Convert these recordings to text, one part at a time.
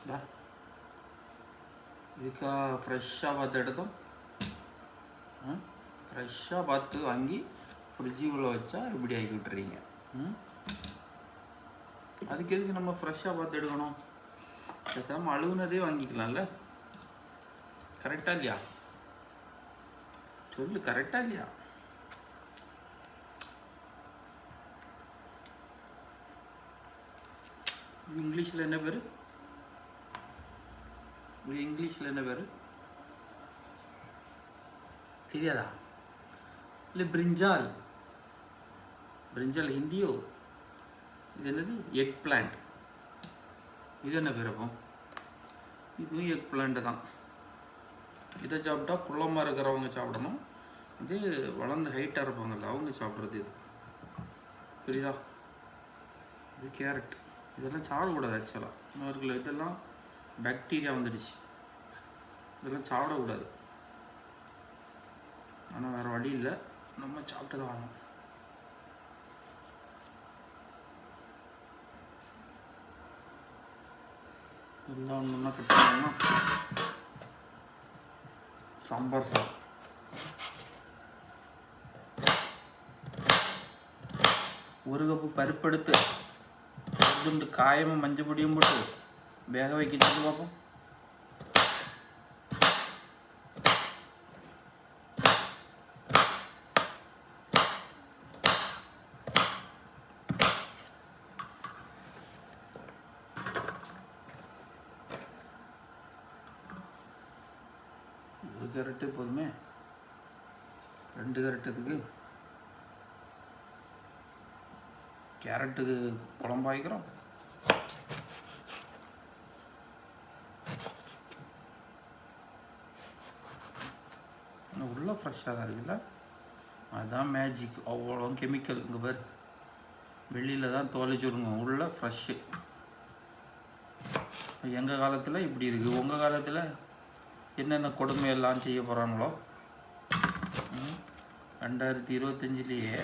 ദാ. இதுக்கா ஃப்ரெஷ்ஷாக பார்த்து எடுத்தோம் ஃப்ரெஷ்ஷாக பார்த்து வாங்கி ஃப்ரிட்ஜுக்குள்ளே வச்சா இப்படி ஆக்கி விட்டுறீங்க ம் அதுக்கு எதுக்கு நம்ம ஃப்ரெஷ்ஷாக பார்த்து எடுக்கணும் பேசாமல் அழுகுனதே வாங்கிக்கலாம்ல கரெக்டாக இல்லையா சொல்லு கரெக்டாக இல்லையா இங்கிலீஷில் என்ன பேர் இது இங்கிலீஷில் என்ன பேர்? தெரியாதா? இல்லை பிரிஞ்சால். பிரிஞ்சால் ஹிந்தியோ? இது என்னது? எக் பிளான்ட் இது என்ன பேர் அப்போ? இதுவும் எக் பிளான்ட் தான். இதை சாப்பிட்டா குள்ளமாக இருக்கிறவங்க சாப்பிடணும். இது வளர்ந்து ஹைட்டாக இருப்பாங்கல்ல அவங்க சாப்பிட்றது இது. புரியுதா? இது கேரட். இதெல்லாம் சாப்பிடக்கூடாது ஆக்சுவலாக இன்னொரு இதெல்லாம் பாக்டீரியா வந்துடுச்சு. இதெல்லாம் சாப்பிடக்கூடாது. ஆனால் வேறு வழி இல்லை. நம்ம சாப்பிட்டு தான் ஆகணும். எல்லாம் ஒன்று ஒன்றா கட்டணும்னா சாம்பார் சாதம். ஒரு கப்பு பருப்படுத்து காயமும் மஞ்சள் பொடியும் போட்டு வேக வைக்க பார்ப்போம் ஒரு கேரட்டு போதுமே ரெண்டு கேரட்டுக்கு கேரட்டுக்கு குழம்பு ஆனால் உள்ளே ஃப்ரெஷ்ஷாக தான் இருக்குல்ல? அதுதான் மேஜிக் அவ்வளோ கெமிக்கல் இங்கே பேர். வெளியில் தான் தொலைச்சுருங்க உள்ளே ஃப்ரெஷ்ஷு எங்கள் காலத்தில் இப்படி இருக்குது உங்கள் காலத்தில் என்னென்ன கொடுமையெல்லாம் செய்ய போகிறாங்களோ ரெண்டாயிரத்தி இருபத்தஞ்சிலேயே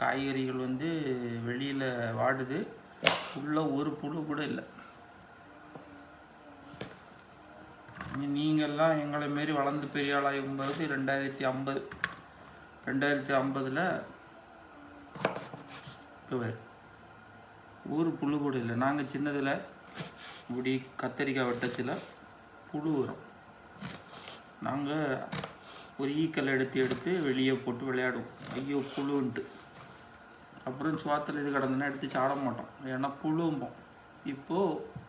காய்கறிகள் வந்து வெளியில் வாடுது. உள்ள ஒரு புழு கூட இல்லை. நீங்கள்லாம் எங்களை மாரி வளர்ந்து பெரிய ஆளாகும்போது ரெண்டாயிரத்தி ஐம்பது ரெண்டாயிரத்தி ஐம்பதில் ஊர் புழு கூட இல்லை. நாங்கள் சின்னதில் இப்படி கத்தரிக்காய் வெட்டச்சில் புழு வரும் நாங்கள் ஒரு ஈக்கல் எடுத்து எடுத்து வெளியே போட்டு விளையாடுவோம். ஐயோ புழுன்ட்டு. அப்புறம் சுவாத்தில் இது கிடந்துன்னா எடுத்து சாட மாட்டோம். ஏன்னா புழும்போம். இப்போது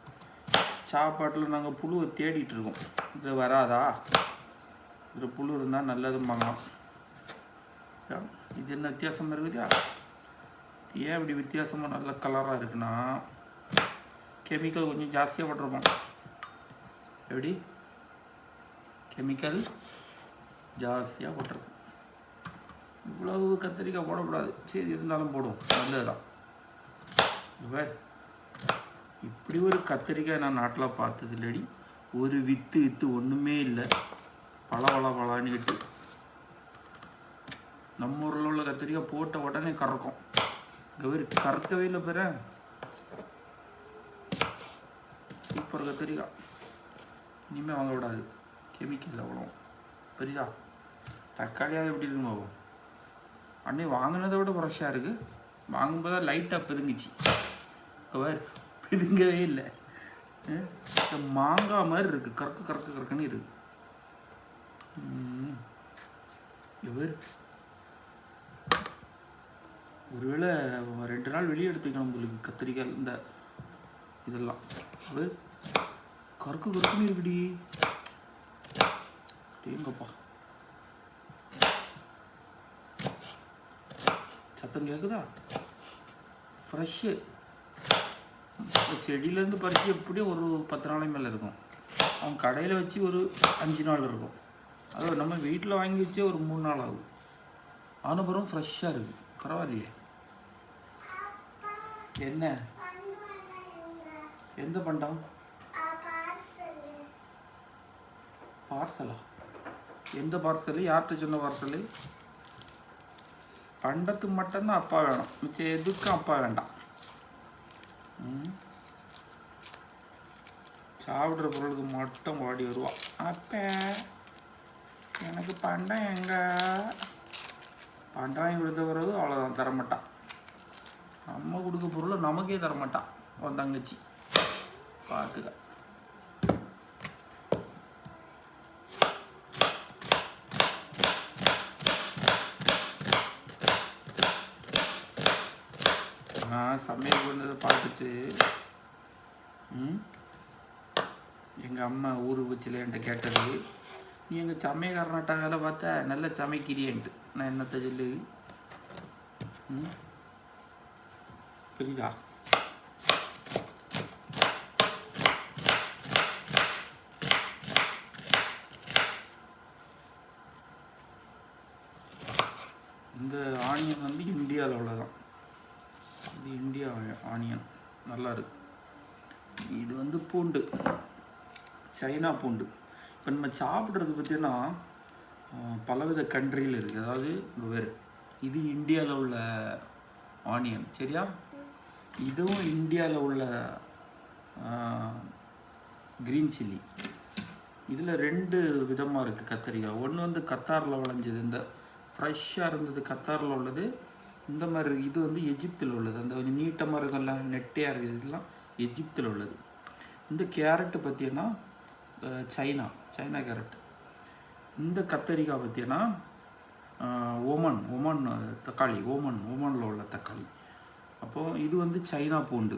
சாப்பாட்டில் நாங்கள் புழுவை தேடிட்டு இருக்கோம் இதில் வராதா? இதில் புழு இருந்தால் நல்லதும்பாங்க. இது என்ன வித்தியாசமாக இருக்குதா இது ஏன் இப்படி வித்தியாசமாக நல்ல கலராக இருக்குன்னா கெமிக்கல் கொஞ்சம் ஜாஸ்தியாக போட்டிருப்போம். எப்படி? கெமிக்கல் ஜாஸ்தியாக போட்டிருக்கோம். இவ்வளவு கத்திரிக்காய் போடக்கூடாது. சரி இருந்தாலும் போடுவோம். நல்லதுதான். இங்க இப்படி ஒரு கத்திரிக்காய் நான் நாட்டில் பார்த்தது இல்லடி ஒரு வித்து வித்து ஒன்றுமே இல்லை. பல பல பலான்னுக்கிட்டு நம்ம ஊரில் உள்ள கத்திரிக்காய் போட்ட உடனே கறக்கும். கவரி கறக்கவே இல்லை பெற சூப்பர் கத்திரிக்காய். இனிமேல் வாங்க விடாது. கெமிக்கல் அவ்வளோ புரியுதா? தக்காளியாவது எப்படி இருக்குன்னு அன்னைக்கு அன்னை வாங்கினதை விட ஃப்ரெஷ்ஷாக இருக்குது வாங்கும்போது லைட்டாக பெருங்குச்சு கவர் இதுங்கவே இல்லை. இந்த மாங்காய் மாதிரி இருக்குது கறக்கு கறக்கு கறக்குன்னு இருக்குது எவர் இவர் ஒருவேளை ரெண்டு நாள் வெளியே எடுத்துக்கணும் உங்களுக்கு கத்திரிக்காய் இந்த இதெல்லாம். இவர் கறக்கு கறக்குன்னு இருக்குடி. எங்கப்பா சத்தம் கேட்குதா ஃப்ரெஷ்ஷு செடியிலேருந்து பறித்து எப்படியும் ஒரு பத்து நாளைக்கு மேலே இருக்கும். அவன் கடையில் வச்சு ஒரு அஞ்சு நாள் இருக்கும். அது நம்ம வீட்டில் வாங்கி வச்சே ஒரு மூணு நாள் ஆகும். அனுபவம் ஃப்ரெஷ்ஷாக இருக்குது பரவாயில்லையே? என்ன? எந்த பண்டம்? பார்சலா. எந்த பார்சலு? யார்கிட்ட சொன்ன பார்சலு? பண்டத்துக்கு மட்டும்தான் அப்பா வேணும். மிச்சம் எதுக்கும் அப்பா வேண்டாம். சாப்பிட்ற பொருளுக்கு மட்டும் ஓடி வருவான் அப்போ எனக்கு பண்டம் எங்கே? பண்டாயம் கொடுத்த பிறகு அவ்வளோதான் தரமாட்டான் நம்ம கொடுக்க பொருளை நமக்கே தரமாட்டான் உன் தங்கச்சி. பார்த்துக்க நான் சமையல் பண்ணதை பார்த்துட்டு ம்? எங்கள் அம்மா ஊர் வச்சில் என்கிட்ட கேட்டது நீ எங்கள் சமையக்காரனாட்டா வேலை பார்த்த? நல்ல சமைக்கிறியன்ட்டு நான் என்னத்த சொல்லு? புரியுதா? இந்த ஆனியன் வந்து இந்தியாவில் உள்ளதான் இது இந்தியா ஆனியன். நல்லா இருக்கு. இது வந்து பூண்டு. சைனா பூண்டு. இப்போ நம்ம சாப்பிட்றது பார்த்தீங்கன்னா பலவித கண்ட்ரியில் இருக்குது அதாவது இங்கே வேறு. இது இந்தியாவில் உள்ள ஆனியன் சரியா? இதுவும் இந்தியாவில் உள்ள க்ரீன் சில்லி இதில் ரெண்டு விதமாக இருக்குது கத்திரிக்காய் ஒன்று வந்து கத்தாரில் விளைஞ்சது. இந்த ஃப்ரெஷ்ஷாக இருந்தது கத்தாரில் உள்ளது. இந்த மாதிரி இது வந்து எஜிப்தில் உள்ளது. அந்த கொஞ்சம் நீட்டமாக இருக்கலாம் நெட்டையாக இருக்குது. இதெல்லாம் எஜிப்தில் உள்ளது. இந்த கேரட்டு பார்த்தீங்கன்னா சைனா சைனா கேரட். இந்த கத்தரிக்காய் பார்த்தீங்கன்னா ஓமன் ஓமன் தக்காளி ஓமன் ஓமனில் உள்ள தக்காளி. அப்போது இது வந்து சைனா பூண்டு.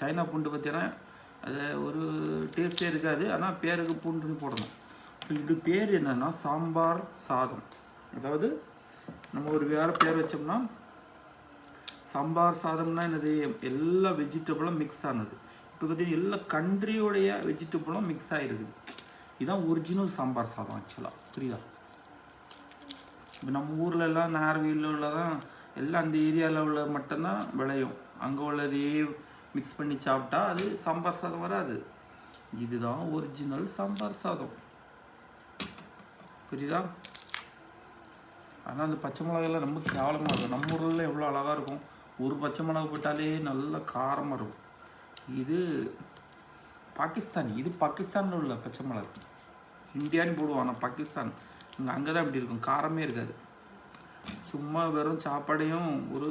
சைனா பூண்டு பார்த்தீங்கன்னா அது ஒரு டேஸ்ட்டே இருக்காது ஆனால் பேருக்கு பூண்டுன்னு போடணும். இப்போ இது பேர் என்னென்னா சாம்பார் சாதம். அதாவது நம்ம ஒரு வேறு பேர் வச்சோம்னா சாம்பார் சாதம்னா என்னது எல்லா வெஜிடபிளும் மிக்ஸ் ஆனது. இப்போ பார்த்தீங்கன்னா எல்லா கண்ட்ரியோடைய வெஜிடபிளும் மிக்ஸ் ஆகிருக்குது இதுதான் ஒரிஜினல் சாம்பார் சாதம் ஆக்சுவலாக புரியுதா? இப்போ நம்ம ஊரில் எல்லாம் நார்வேலில் உள்ளதான் எல்லாம் அந்த ஏரியாவில் உள்ள மட்டும்தான் விளையும். அங்கே உள்ளதையே மிக்ஸ் பண்ணி சாப்பிட்டா அது சாம்பார் சாதம் வராது. இதுதான் ஒரிஜினல் சாம்பார் சாதம். புரியுதா? ஆனால் அந்த பச்சை மிளகாலாம் ரொம்ப கேவலமாக இருக்கும். நம்ம ஊரில் எவ்வளோ அழகாக இருக்கும். ஒரு பச்சை மிளகா போட்டாலே நல்ல காரமாக இருக்கும். இது பாகிஸ்தானி இது பாகிஸ்தானில் உள்ள பச்சை மிளகு. இந்தியான்னு போடுவோம் ஆனால் பாகிஸ்தான். இங்கே அங்கே தான் இப்படி இருக்கும் காரமே இருக்காது. சும்மா வெறும் சாப்பாடையும் ஒரு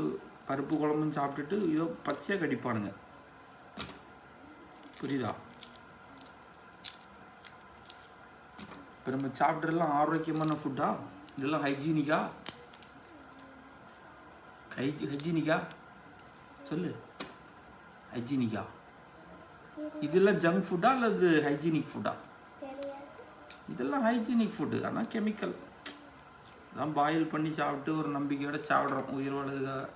பருப்பு குழம்பும் சாப்பிட்டுட்டு இதோ பச்சையாக கடிப்பானுங்க. புரியுதா? இப்போ நம்ம சாப்பிட்றதுலாம் ஆரோக்கியமான ஃபுட்டா இதெல்லாம் ஹைஜீனிக்கா ஹைஜி ஹைஜீனிக்கா சொல்லு. ஹைஜீனிக்கா இதெல்லாம் ஜங்க் ஃபுட்டா அல்லது ஹைஜீனிக் ஃபுட்டா இதெல்லாம் ஹைஜீனிக் ஃபுட்டு ஆனால் கெமிக்கல் அதான் பாயில் பண்ணி சாப்பிட்டு ஒரு நம்பிக்கையோட சாப்பிட்றோம். உயிர் வாழுதுக்காக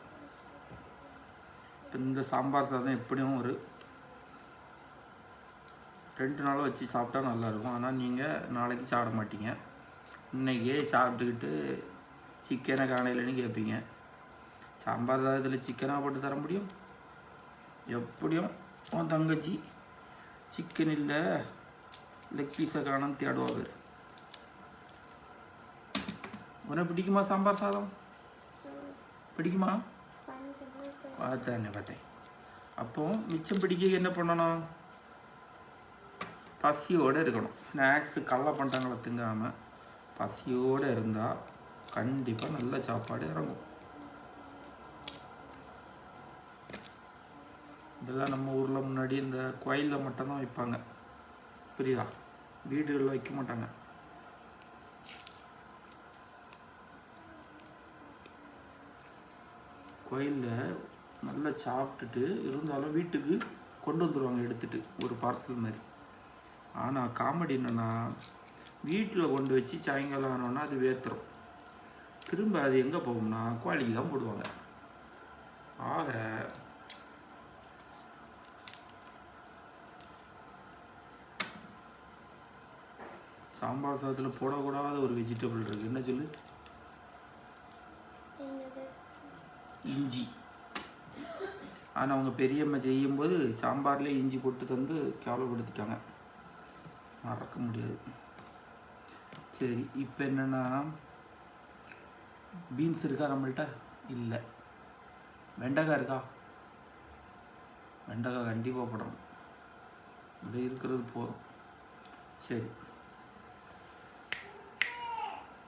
இப்போ இந்த சாம்பார் சாதம் எப்படியும் ஒரு ரெண்டு நாள் வச்சு சாப்பிட்டா நல்லாயிருக்கும் ஆனால் நீங்கள் நாளைக்கு சாப்பிட மாட்டீங்க. இன்னைக்கே சாப்பிட்டுக்கிட்டு சிக்கனை காணையிலன்னு கேட்பீங்க சாம்பார் சாதத்தில் சிக்கனாக போட்டு தர முடியும்? எப்படியும் உன் தங்கச்சி சிக்கன் இல்லை லெக் பீஸை காணும் தேடுவா பேர் உனக்கு பிடிக்குமா சாம்பார் சாதம்? பிடிக்குமா? கொஞ்சம் பார்த்தேன் பார்த்தேன். அப்போ மிச்சம் பிடிக்க என்ன பண்ணணும்? பசியோடு இருக்கணும். ஸ்நாக்ஸு கடலை பண்டங்களை திங்காமல் பசியோடு இருந்தால் கண்டிப்பாக நல்ல சாப்பாடு இறங்கும். இதெல்லாம் நம்ம ஊரில் முன்னாடி இந்த கோயிலில் மட்டும்தான் வைப்பாங்க. புரியுதா? வீடுகளில் வைக்க மாட்டாங்க. கோயிலில் நல்லா சாப்பிட்டுட்டு இருந்தாலும் வீட்டுக்கு கொண்டு வந்துடுவாங்க எடுத்துட்டு ஒரு பார்சல் மாதிரி. ஆனால் காமெடி என்னென்னா வீட்டில் கொண்டு வச்சு சாயங்காலம் ஆனோன்னா அது வேத்துரும் திரும்ப அது எங்கே போகும்னா கோழிக்கு தான் போடுவாங்க. ஆக சாம்பார் சாதத்தில் போடக்கூடாத ஒரு வெஜிடபிள் இருக்குது என்ன சொல்லு? இஞ்சி. ஆனால் அவங்க பெரியம்மா செய்யும்போது சாம்பார்லேயே இஞ்சி போட்டு தந்து கேவலப்படுத்திட்டாங்க. மறக்க முடியாது. சரி இப்போ என்னென்னா பீன்ஸ் இருக்கா நம்மள்ட்ட? இல்லை. வெண்டைக்காய் இருக்கா? வெண்டைக்காய் கண்டிப்பாக போடணும். இப்படி இருக்கிறது போதும். சரி.